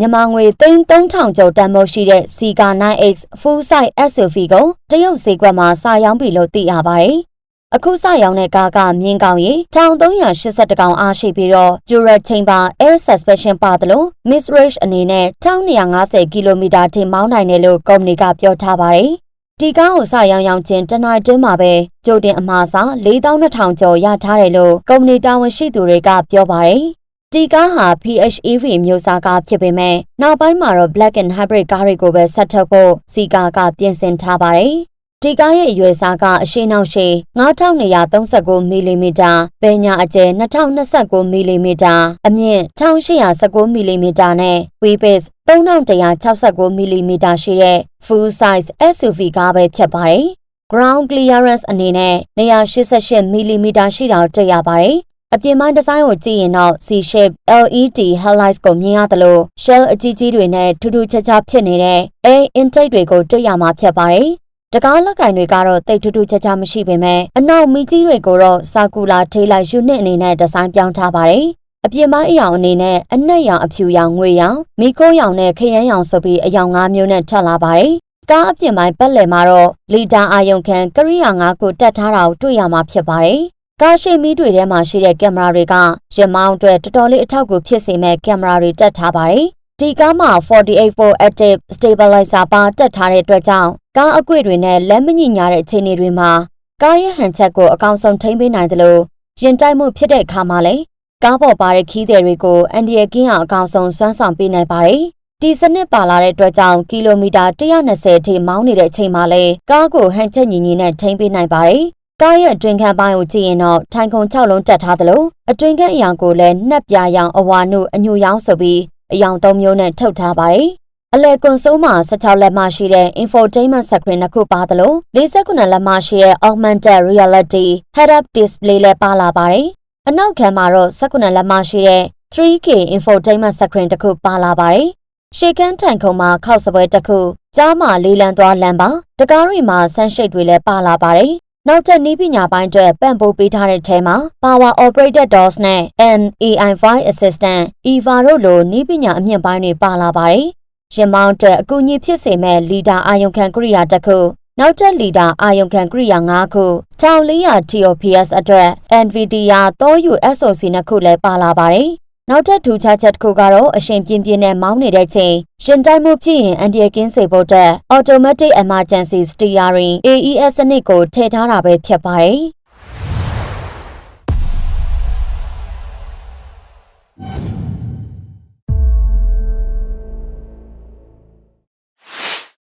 မြန်မာငွေ3300ကျော်တန်ဖိုးရှိတဲ့ Sika 9X Full Size SUV ကိုတရုတ်ဈေးကွက်မှာစာရောင်းပြီလို့သိရပါတယ်။အခုစရောင်းတဲ့ကားကမြင်းကောင်းရီ1382ကောင်အားရှိပြီးတော့ Dual Chamber Air Suspension ပါတယ်လို့ Miss Rich အနေနဲ့1250ကီလိုမီတာထိမောင်းနိုင်တယ်လို့ကုမ္ပဏီကပြောထားပါတယ်။ဒီကားကိုစရောင်းရောင်းချင်းတနင်္တွင်းမှာပဲကြိုတင်အမှားစာ4200ကျော်ရထားတယ်လို့ကုမ္ပဏီတာဝန်ရှိသူတွေကပြောပါတယ်။ ဒီကားဟာ PHEV မျိုးစားကားဖြစ်ပေမဲ့နောက်ပိုင်းမှာတော့ Black and Hybrid ကားတွေကိုပဲဆက်ထုတ်ဖို့စီကာကပြင်ဆင်ထားပါတယ်။ဒီကားရဲ့အရွယ်စားကအရှိနောက်ရှိ9239မီလီမီတာ၊ပညာအကျယ်2029မီလီမီတာအမြင့်1819မီလီမီတာနဲ့ wheelbase 3169မီလီမီတာရှိတဲ့ full size SUV ကားပဲဖြစ်ပါတယ်။ ground clearance အနေနဲ့188မီလီမီတာရှိတာတွေ့ရပါတယ်။ အပြင်ပိုင်းဒီဇိုင်းကိုကြည့်ရင်တော့ C-shape LED headlights ကိုမြင်ရသလို shell အကြီးကြီးတွေနဲ့ထူးထူးခြားခြားဖြစ်နေတဲ့ air intake တွေကိုတွေ့ရမှာဖြစ်ပါတယ်။တကားလက်ကင်တွေကတော့တိတ်ထူးထူးခြားခြားမရှိပေမဲ့အနောက်မီကြီးတွေကိုတော့စာကူလာထိလိုက် unit အနေနဲ့ဒီဇိုင်းပြောင်းထားပါတယ်။အပြင်ပိုင်းအယောင်အနေနဲ့အနက်ရောင်အဖြူရောင်ငွေရောင်မီခိုးရောင်နဲ့ခရမ်းရောင်ဆိုပြီးအယောင်၅မျိုးနဲ့ထပ်လာပါတယ်။ကားအပြင်ပိုင်းပတ်လည်မှာတော့လီတာအာယုံခံကရိယာ၅ခုတက်ထားတာကိုတွေ့ရမှာဖြစ်ပါတယ်။ ကားရှိမီးတွေထဲမှာရှိတဲ့ကင်မရာတွေကရမောင်းအတွက်တော်တော်လေးအထောက်အကူဖြစ်စေမဲ့ကင်မရာတွေတက်ထားပါတယ်။ဒီကားမှာ48 active stabilizer ပါတက်ထားတဲ့အတွက်ကြောင့်ကားအကွေ့တွေနဲ့လက်မညိညာတဲ့အခြေအနေတွေမှာကားရဲ့ဟန်ချက်ကိုအကောင်ဆုံးထိန်းပေးနိုင်တယ်လို့ရင်တိုက်မှုဖြစ်တဲ့အခါမှာလည်းကားပေါ်ပါတဲ့ခီးသည်တွေကိုအန်ဒီယကင်းအောင်အကောင်ဆုံးစွမ်းဆောင်ပေးနိုင်ပါတယ်။ဒီစနစ်ပါလာတဲ့အတွက်ကြောင့်ကီလိုမီတာ120ထိမောင်းနေတဲ့အချိန်မှာလဲကားကိုဟန်ချက်ညီညီနဲ့ထိန်းပေးနိုင်ပါတယ်။ ကားရဲ့အတွင်ခံပိုင်းကိုကြည့်ရင်တော့ထိုင်ခုံ6လုံးတက်ထားသလိုအတွင်ခံအယောင်ကိုလည်းနှက်ပြာရောင်အဝါနုအညူရောင်ဆိုပြီးအယောင်၃မျိုးနဲ့ထုတ်ထားပါတယ်။အလဲကွန်ဆိုးမှာ16လက်မရှိတဲ့ infotainment screen တစ်ခုပါသလို49လက်မရှိတဲ့ augmented reality head-up display လည်းပါလာပါတယ်။အနောက်ခံမှာတော့19လက်မရှိတဲ့ 3K infotainment screen တစ်ခုပါလာပါတယ်။ရှေကန်းထိုင်ခုံမှာခောက်စပွဲတစ်ခုကြားမှာလေးလံသွားလမ်းပါတကားတွေမှာဆန်းရှိတ်တွေလည်းပါလာပါတယ် နောက်ထပ်နည်းပညာပိုင်းအတွက်ပံ့ပိုးပေးထားတဲ့ထဲမှာ Power Operated Doors နဲ့ AI Voice Assistant EVA တို့လိုနည်းပညာအမြင့်ပိုင်းတွေပါလာပါတယ်။ရင်မောင်းအတွက်အကူအညီဖြစ်စေမဲ့လီဒါအာယုံခံကိရိယာတစ်ခုနောက်ထပ်လီဒါအာယုံခံကိရိယာ၅ခု1400 TOPS အတွက် NVIDIA 3U SoC နှစ်ခုလည်းပါလာပါတယ်။ နောက်ထပ်ထူးခြားချက်တစ်ခုကတော့အရှင်ပြင်းပြင်းနဲ့မောင်းနေတဲ့ချိန်ရှင်တိုက်မှုဖြစ်ရင်အန်ဒီယကင်းစေဖို့အတွက် Automatic Emergency Steering AES စနစ်ကိုထည့်ထားတာပဲဖြစ်ပါတယ်။